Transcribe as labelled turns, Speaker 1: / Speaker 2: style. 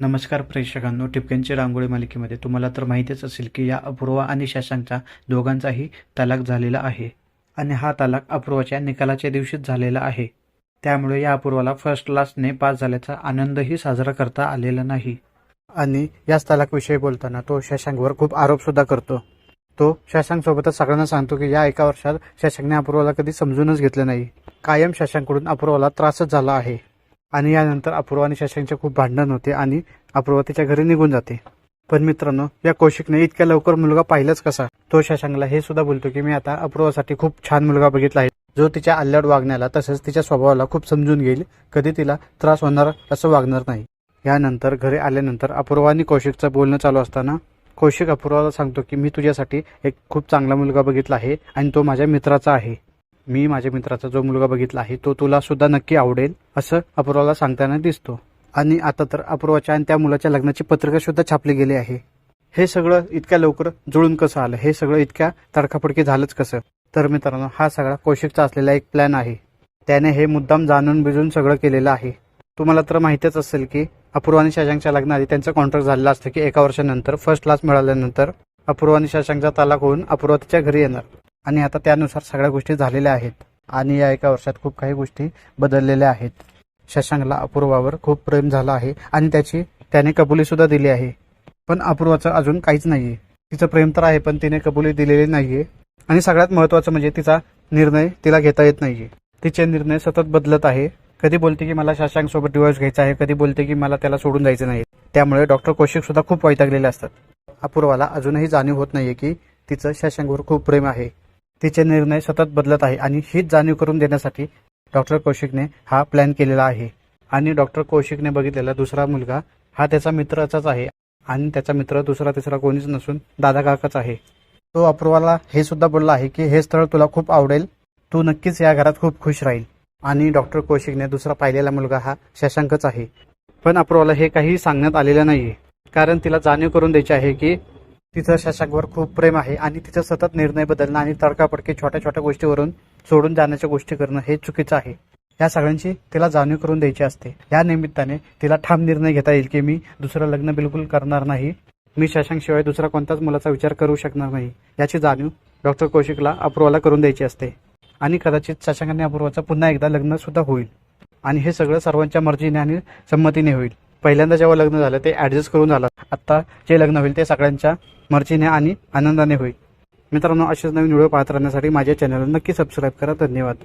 Speaker 1: नमस्कार प्रेक्षकांनो टिपक्यांची रांगोळी मालिकेमध्ये तुम्हाला तर माहितीच असेल की या अपूर्वा आणि शशांकचा दोघांचाही तलाक झालेला आहे आणि हा तलाक अपूर्वाच्या निकालाच्या दिवशीच झालेला आहे. त्यामुळे या अपूर्वाला फर्स्ट क्लासने पास झाल्याचा आनंदही साजरा करता आलेला नाही. आणि याच तलाकविषयी बोलताना तो शशांकवर खूप आरोपसुद्धा करतो. तो शशांकसोबतच सगळ्यांना सांगतो की या एका वर्षात शशांकने अपूर्वाला कधी समजूनच घेतलं नाही. कायम शशांकडून अपूर्वाला त्रासच झाला आहे. आणि यानंतर अपूर्व आणि शशांकचे खूप भांडण होते आणि अपूर्वा तिच्या घरी निघून जाते. पण मित्रांनो या कौशिकने इतक्या लवकर मुलगा पाहिलाच कसा? तो शशांकला हे सुद्धा बोलतो की मी आता अपूर्वासाठी खूप छान मुलगा बघितला आहे. जो तिच्या अल्लड वागण्याला तसेच तिच्या स्वभावाला खूप समजून घेईल. कधी तिला त्रास होणार असं वागणार नाही. यानंतर घरी आल्यानंतर अपूर्वा आणि कौशिकचं बोलणं चालू असताना कौशिक अपूर्वाला सांगतो की मी तुझ्यासाठी एक खूप चांगला मुलगा बघितला आहे आणि तो माझ्या मित्राचा आहे. मी माझ्या मित्राचा जो मुलगा बघितला आहे तो तुला सुद्धा नक्की आवडेल असं अपूर्वाला सांगताना दिसतो. आणि आता तर अपूर्वाच्या आणि त्या मुलाच्या लग्नाची पत्रिका सुद्धा छापली गेली आहे. हे सगळं इतक्या लवकर जुळून कसं आलं? हे सगळं इतक्या तडकाफडकी झालंच कसं? तर मित्रांनो हा सगळा कौशिकचा असलेला एक प्लॅन आहे. त्याने हे मुद्दाम जाणून बिजून सगळं केलेलं आहे. तुम्हाला तर माहितीच असेल की अपूर्व आणि शशांकच्या लग्नाआधी त्यांचं कॉन्ट्रॅक्ट झालेलं असतं की एका वर्षानंतर फर्स्ट क्लास मिळाल्यानंतर अपूर्व आणि शशांकचा तालाक होऊन अपूर्व तिच्या घरी येणार. आणि आता त्यानुसार सगळ्या गोष्टी झालेल्या आहेत. आणि या एका वर्षात खूप काही गोष्टी बदललेल्या आहेत. शशांकला अपूर्वावर खूप प्रेम झालं आहे आणि त्याची त्याने कबुली सुद्धा दिली आहे. पण अपूर्वाचं अजून काहीच नाहीये. तिचं प्रेम तर आहे पण तिने कबुली दिलेली नाहीये. आणि सगळ्यात महत्वाचं म्हणजे तिचा निर्णय तिला घेता येत नाहीये. तिचे निर्णय सतत बदलत आहे. कधी बोलते की मला शशांक सोबत डिवॉर्स घ्यायचा आहे कधी बोलते की मला त्याला सोडून जायचं नाही. त्यामुळे डॉक्टर कौशिक सुद्धा खूप वैतागलेले असतात. अपूर्वाला अजूनही जाणीव होत नाहीये की तिचं शशांकवर खूप प्रेम आहे. तिचे निर्णय सतत बदलत आहे आणि हीच जाणीव करून देण्यासाठी डॉक्टर कौशिकने हा प्लॅन केलेला आहे. आणि डॉक्टर कौशिकने बघितलेला दुसरा मुलगा हा त्याचा मित्राचाच आहे आणि त्याचा मित्र दुसरा तिसरा कोणीच नसून दादा काकाच आहे. तो अपूर्वाला हे सुद्धा बोलला आहे की हे स्थळ तुला खूप आवडेल. तू नक्कीच या घरात खूप खुश राहील. आणि डॉक्टर कौशिकने दुसरा पाहिलेला मुलगा हा शशांकच आहे. पण अपूर्वाला हे काही सांगण्यात आलेलं नाहीये. कारण तिला जाणीव करून द्यायची आहे की तिचं शशांकवर खूप प्रेम आहे आणि तिचं सतत निर्णय बदलणं आणि तडकापडकी छोट्या छोट्या गोष्टीवरून सोडून जाण्याच्या गोष्टी करणं हे चुकीचं आहे. या सगळ्यांची तिला जाणीव करून द्यायची असते. या निमित्ताने तिला ठाम निर्णय घेता येईल की मी दुसरं लग्न बिलकुल करणार नाही. मी शशांक शिवाय दुसरा कोणताच मुलाचा विचार करू शकणार नाही. याची जाणीव डॉक्टर कौशिकला अपूर्वाला करून द्यायची असते. आणि कदाचित शशांक आणि अपूर्वाचं पुन्हा एकदा लग्न सुद्धा होईल. आणि हे सगळं सर्वांच्या मर्जीने आणि संमतीने होईल. पहिल्यांदा जेव्हा लग्न झालं ते ऍडजस्ट करून झालं. आता जे लग्न होईल ते सगळ्यांच्या मर्जीने आणि आनंदाने होईल. मित्रांनो असेच नवीन व्हिडिओ पाहत राहण्यासाठी माझ्या चॅनलला नक्की सबस्क्राईब करा. धन्यवाद.